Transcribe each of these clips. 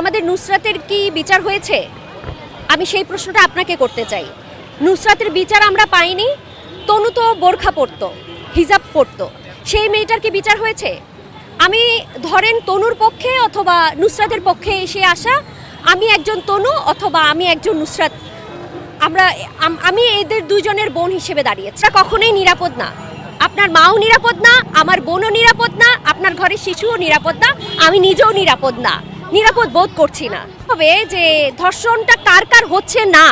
আমাদের নুসরাতের কি বিচার হয়েছে? আমি সেই প্রশ্নটা আপনাকে করতে চাই। নুসরাতের বিচার আমরা পাইনি, তনু তো বোরখা পরতো, হিজাব পরতো। সেই মেয়েটার কি বিচার হয়েছে? আমি ধরেন তনুর পক্ষে অথবা নুসরাতের পক্ষে এসে আসা, আমি একজন তনু অথবা আমি একজন নুসরাত। আমরা, আমি এদের দুজনের বোন হিসেবে দাঁড়িয়েছি কখনোই নিরাপদ না। আপনার মাও নিরাপদ না, আমার বোনও নিরাপদ না, আপনার ঘরের শিশুও নিরাপদ না, আমি নিজেও নিরাপদ না। নিরাপদ বোধ করছি না। তবে যে ধর্ষণটা কার কার হচ্ছে না,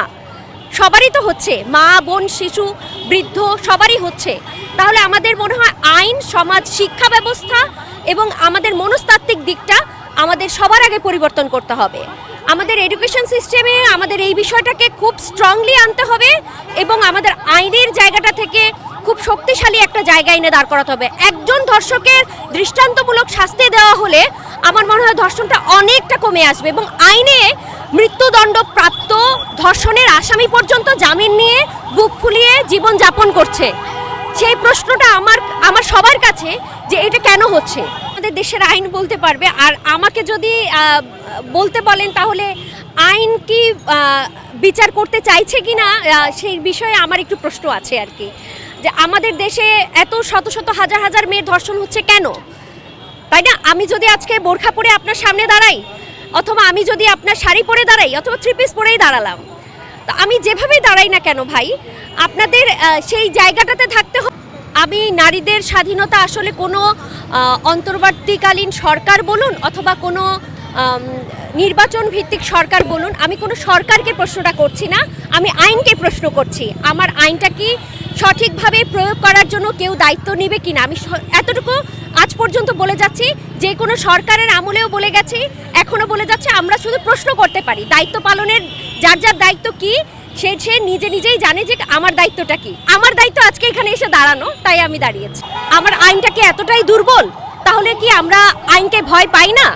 সবারই তো হচ্ছে। মা, বোন, শিশু, বৃদ্ধ, সবারই হচ্ছে। তাহলে আমাদের মনে হয় আইন, সমাজ, শিক্ষা ব্যবস্থা এবং আমাদের মনস্তাত্ত্বিক দিকটা আমাদের সবার আগে পরিবর্তন করতে হবে। আমাদের এডুকেশন সিস্টেমে আমাদের এই বিষয়টাকে খুব স্ট্রংলি আনতে হবে এবং আমাদের আইনের জায়গাটা থেকে খুব শক্তিশালী একটা জায়গা এনে দাঁড় করাতে হবে। একজন ধর্ষকের দৃষ্টান্তমূলক শাস্তি দেওয়া হলে আমার মনে হয় ধর্ষণটা অনেকটা কমে আসবে এবং আইনে মৃত্যুদণ্ড প্রাপ্ত ধর্ষণের আসামি পর্যন্ত জামিন নিয়ে বুক ফুলিয়ে জীবন যাপন করছে। সেই প্রশ্নটা আমার আমার সবার কাছে যে এটা কেন হচ্ছে? আমাদের দেশের আইন বলতে পারবে। আর আমাকে যদি বলতে বলেন তাহলে আইন কি বিচার করতে চাইছে কি না সেই বিষয়ে আমার একটু প্রশ্ন আছে আর কি। যে আমাদের দেশে এত শত শত হাজার হাজার মেয়ের ধর্ষণ হচ্ছে কেন? তাই না? আমি যদি আজকে বোরখা পরে আপনার সামনে দাঁড়াই, অথবা আমি যদি আপনার শাড়ি পরে দাঁড়াই, অথবা থ্রি পিস পরেই দাঁড়ালাম, তো আমি যেভাবেই দাঁড়াই না কেন ভাই, আপনাদের সেই জায়গাটাতে থাকতে হবে আমি নারীদের স্বাধীনতা আসলে কোনো অন্তর্বর্তীকালীন সরকার বলুন অথবা কোনো নির্বাচন ভিত্তিক সরকার বলুন, আমি কোনো সরকারকে প্রশ্নটা করছি না, আমি আইনকে প্রশ্ন করছি। আমার আইনটা কি সঠিকভাবে প্রয়োগ করার জন্য কেউ দায়িত্ব নেবে কিনা? আমি এতটুকু আজ পর্যন্ত বলে যাচ্ছি, যে কোনো সরকারের আমলেও বলে গেছি, এখনও বলে যাচ্ছে, আমরা শুধু প্রশ্ন করতে পারি, দায়িত্ব পালনের যার যার দায়িত্ব কি, সে সে নিজে নিজেই জানে যে আমার দায়িত্বটা কি। আমার দায়িত্ব আজকে এখানে এসে দাঁড়ানো, তাই আমি দাঁড়িয়েছি। আমার আইনটা কি এতটাই দুর্বল? তাহলে কি আমরা আইনকে ভয় পাই না?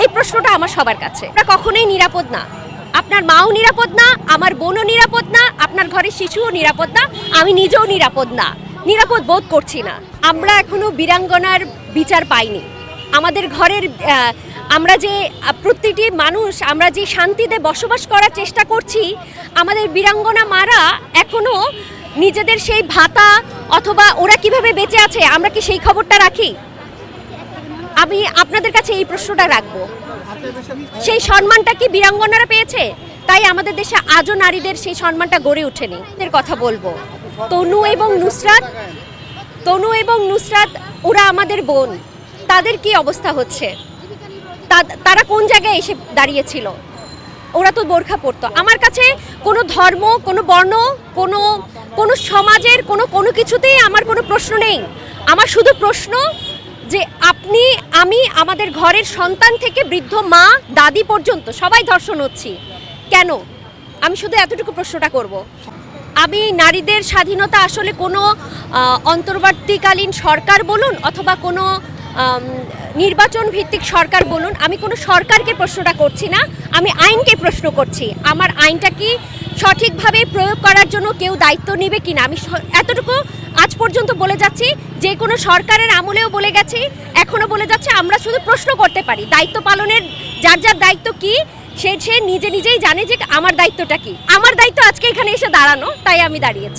এই প্রশ্নটা আমার সবার কাছে। আমরা কখনোই নিরাপদ না। আপনার মাও নিরাপদ না, আমার বোনও নিরাপদ না, আপনার ঘরের শিশুও নিরাপদ না, আমি নিজেও নিরাপদ না। নিরাপদ বোধ করছি না। আমরা এখনও বীরাঙ্গনার বিচার পাইনি। আমাদের ঘরের আমরা যে প্রতিটি মানুষ, আমরা যে শান্তিতে বসবাস করার চেষ্টা করছি, আমাদের বীরাঙ্গনা মারা এখনও নিজেদের সেই ভাতা অথবা ওরা কীভাবে বেঁচে আছে, আমরা কি সেই খবরটা রাখি? আমি আপনাদের কাছে এই প্রশ্নটা রাখব। সেই সম্মানটা কি বীরাঙ্গনারা পেয়েছে? তাই আমাদের দেশে আজও নারীদের সেই সম্মানটা গড়ে ওঠেনি। এর কথা বলব। তনু এবং নুসরাত, তনু এবং নুসরাত, ওরা আমাদের বোন। তাদের কি অবস্থা হচ্ছে? তারা কোন জায়গায় এসে দাঁড়িয়েছিল? ওরা তো বোরখা পরতো। আমার কাছে কোনো ধর্ম, কোনো বর্ণ, কোনো কোনো সমাজের কোনো কোনো কিছুতেই আমার কোনো প্রশ্ন নেই। আমার শুধু প্রশ্ন যে আপনি, আমি আমাদের ঘরের সন্তান থেকে বৃদ্ধ মা, দাদি পর্যন্ত সবাই ধর্ষণ হচ্ছি। কেন? আমি শুধু এতটুকু প্রশ্নটা করব। আমি নারীদের স্বাধীনতা আসলে কোনো অন্তর্বর্তীকালীন সরকার বলুন অথবা কোনো নির্বাচন ভিত্তিক সরকার বলুন, আমি কোনো সরকারকে প্রশ্নটা করছি না, আমি আইনকে প্রশ্ন করছি। আমার আইনটা কি সঠিকভাবে প্রয়োগ করার জন্য কেউ দায়িত্ব নেবে কিনা? আমি এতটুকু পর্যন্ত বলে যাচ্ছি, যে কোনো সরকারের আমলেও বলে গেছি, এখনও বলে যাচ্ছে, আমরা শুধু প্রশ্ন করতে পারি, দায়িত্ব পালনের যার যার দায়িত্ব কি, সে সে নিজে নিজেই জানে যে আমার দায়িত্বটা কি। আমার দায়িত্ব আজকে এখানে এসে দাঁড়ানো, তাই আমি দাঁড়িয়েছি।